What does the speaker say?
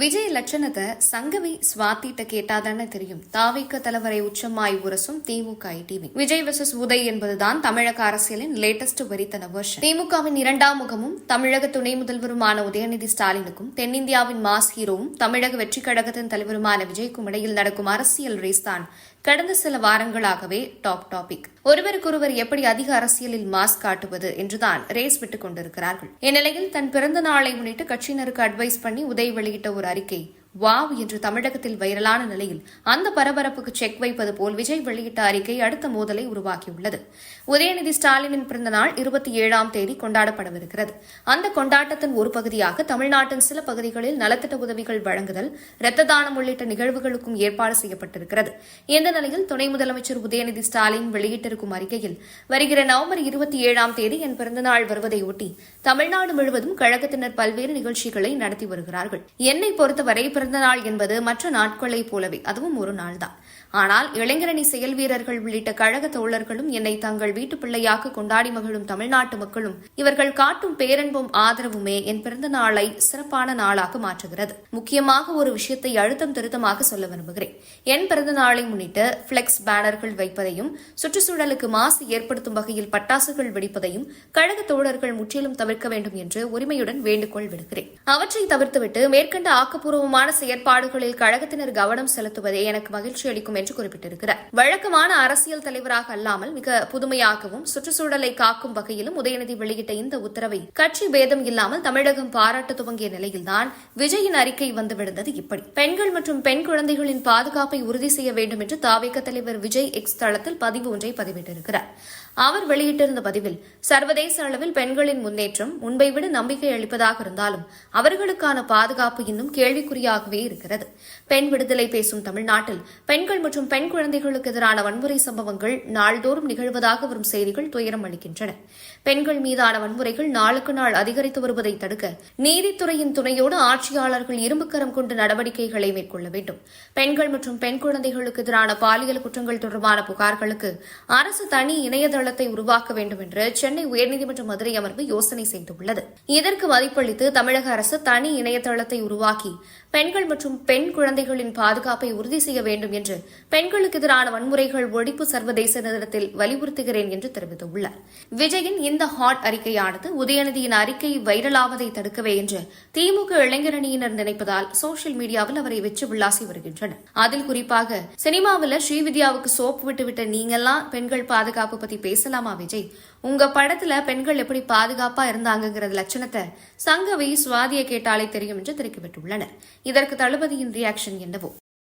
விஜய் லட்சணத்தை சங்கவி சுவாத்திட்ட கேட்டாதானே தெரியும். தாவிக்க தலைவரை உச்சமாய் உரசும் திமுக டிவி விஜய் வெர்சஸ் உதய் என்பதுதான் தமிழக அரசியலின் லேட்டஸ்ட் வரித்தன வருஷன் திமுகவின் இரண்டாம் முகமும் தமிழக துணை முதல்வருமான உதயநிதி ஸ்டாலினுக்கும் தென்னிந்தியாவின் மாஸ் ஹீரோவும் தமிழக வெற்றிக் கழகத்தின் தலைவருமான விஜய்க்கும் இடையில் நடக்கும் அரசியல் ரேஸ் தான் கடந்த சில வாரங்களாகவே டாப் டாபிக் ஒருவருக்கொருவர் எப்படி அதிக அரசியலில் மாஸ் காட்டுவது என்றுதான் ரேஸ் விட்டுக் கொண்டிருக்கிறார்கள். இந்நிலையில் தன் பிறந்த நாளை முன்னிட்டு கட்சியினருக்கு அட்வைஸ் பண்ணி உதய் வெளியிட்ட ஒரு அறிக்கை வாவ் என்று தமிழகத்தில் வைரலான நிலையில் அந்த பரபரப்புக்கு செக் வைப்பது போல் விஜய் வெளியிட்ட அறிக்கை அடுத்த மோதலை உருவாக்கியுள்ளது. உதயநிதி ஸ்டாலினின் பிறந்த நாள் இருபத்தி ஏழாம் தேதி கொண்டாடப்படவிருக்கிறது அந்த கொண்டாட்டத்தின் ஒரு பகுதியாக தமிழ்நாட்டின் சில பகுதிகளில் நலத்திட்ட உதவிகள் வழங்குதல் இரத்த தானம் உள்ளிட்ட நிகழ்வுகளுக்கும் ஏற்பாடு செய்யப்பட்டிருக்கிறது. இந்த நிலையில் துணை முதலமைச்சர் உதயநிதி ஸ்டாலின் வெளியிட்டிருக்கும் அறிக்கையில் வருகிற நவம்பர் இருபத்தி ஏழாம் தேதி என் பிறந்தநாள் வருவதையொட்டி தமிழ்நாடு முழுவதும் கழகத்தினர் பல்வேறு நிகழ்ச்சிகளை நடத்தி வருகிறார்கள். என்னை பொறுத்தவரை பிறந்த நாள் என்பது மற்ற நாட்களைப் போலவே அதுவும் ஒரு நாள்தான். ஆனால் இளைஞரணி செயல் வீரர்கள் உள்ளிட்ட கழக தோழர்களும் என்னை தங்கள் வீட்டு பிள்ளையாக கொண்டாடி மகிழும் தமிழ்நாட்டு மக்களும் இவர்கள் காட்டும் பேரன்பும் ஆதரவுமே என் பிறந்த நாளை சிறப்பான நாளாக மாற்றுகிறது. முக்கியமாக ஒரு விஷயத்தை அழுத்தம் திருத்தமாக சொல்ல விரும்புகிறேன். என் பிறந்த நாளை முன்னிட்டு பிளெக்ஸ் பேனர்கள் வைப்பதையும் சுற்றுச்சூழலுக்கு மாசு ஏற்படுத்தும் வகையில் பட்டாசுகள் வெடிப்பதையும் கழக தோழர்கள் முற்றிலும் தவிர்க்க வேண்டும் என்று உரிமையுடன் வேண்டுகோள் விடுக்கிறேன். அவற்றை தவிர்த்துவிட்டு மேற்கண்ட ஆக்கப்பூர்வமான செயற்பாடுகளில் கழகத்தினர் கவனம் செலுத்துவதே எனக்கு மகிழ்ச்சி அளிக்கும் என்று குறிப்பிட்டிருக்கிறார். வழக்கமான அரசியல் தலைவராக அல்லாமல் மிக புதுமையாகவும் சுற்றுச்சூழலை காக்கும் வகையிலும் உதயநிதி வெளியிட்ட இந்த உத்தரவை கட்சி பேதம் இல்லாமல் தமிழகம் பாராட்ட துவங்கிய நிலையில்தான் விஜயின் அறிக்கை வந்து விழுந்தது இப்படி. பெண்கள் மற்றும் பெண் குழந்தைகளின் பாதுகாப்பை உறுதி செய்ய வேண்டும் என்று தாவேக தலைவர் விஜய் எக்ஸ் தளத்தில் பதிவு ஒன்றை பதிவிட்டிருக்கிறார். அவர் வெளியிட்டிருந்த பதிவில் சர்வதேச அளவில் பெண்களின் முன்னேற்றம் முன்பை விட நம்பிக்கை அளிப்பதாக இருந்தாலும் அவர்களுக்கான பாதுகாப்பு இன்னும் கேள்விக்குறியாகவே இருக்கிறது. பெண் விடுதலை பேசும் தமிழ்நாட்டில் பெண்கள் மற்றும் பெண் குழந்தைகளுக்கு எதிரான வன்முறை சம்பவங்கள் நாள்தோறும் நிகழ்வதாக வரும் செய்திகள் துயரம் அளிக்கின்றன. பெண்கள் மீதான வன்முறைகள் நாளுக்கு நாள் அதிகரித்து வருவதை தடுக்க நீதித்துறையின் துணையோடு ஆட்சியாளர்கள் இரும்புக்கரம் கொண்டு நடவடிக்கைகளை மேற்கொள்ள வேண்டும். பெண்கள் மற்றும் பெண் குழந்தைகளுக்கு எதிரான பாலியல் குற்றங்கள் தொடர்பான புகார்களுக்கு அரசு தனி இணையதள தளத்தை உருவாக்க வேண்டும் என்று சென்னை உயர்நீதிமன்ற மதுரை அமர்வு யோசனை செய்துள்ளது. இதற்கு மதிப்பளித்து தமிழக அரசு தனி இணையதளத்தை உருவாக்கி பெண்கள் மற்றும் பெண் குழந்தைகளின் பாதுகாப்பை உறுதி செய்ய வேண்டும் என்று பெண்களுக்கு எதிரான வன்முறைகள் ஒழிப்பு சர்வதேச நிறுவனத்தில் வலியுறுத்துகிறேன் என்று தெரிவித்துள்ளார். விஜயின் இந்த ஹாட் அறிக்கையானது உதயநிதியின் அறிக்கை வைரலாவதை தடுக்கவே என்று திமுக இளைஞரணியினர் நினைப்பதால் சோசியல் மீடியாவில் அவரை வெற்றி விளாசி வருகின்றனர். அதில் குறிப்பாக சினிமாவில் ஸ்ரீவித்யாவுக்கு சோப்பு விட்டுவிட்ட நீங்கெல்லாம் பெண்கள் பாதுகாப்பு பத்தி பேச பேசலாமா விஜய் உங்க படத்துல பெண்கள் எப்படி பாதுகாப்பா இருந்தாங்கிறது லட்சணத்தை சங்கவி சுவாதியை கேட்டாலே தெரியும் என்று தெரிவிக்கப்பட்டுள்ளனர் இதற்கு தளபதியின் ரியாக்ஷன் என்னவோ?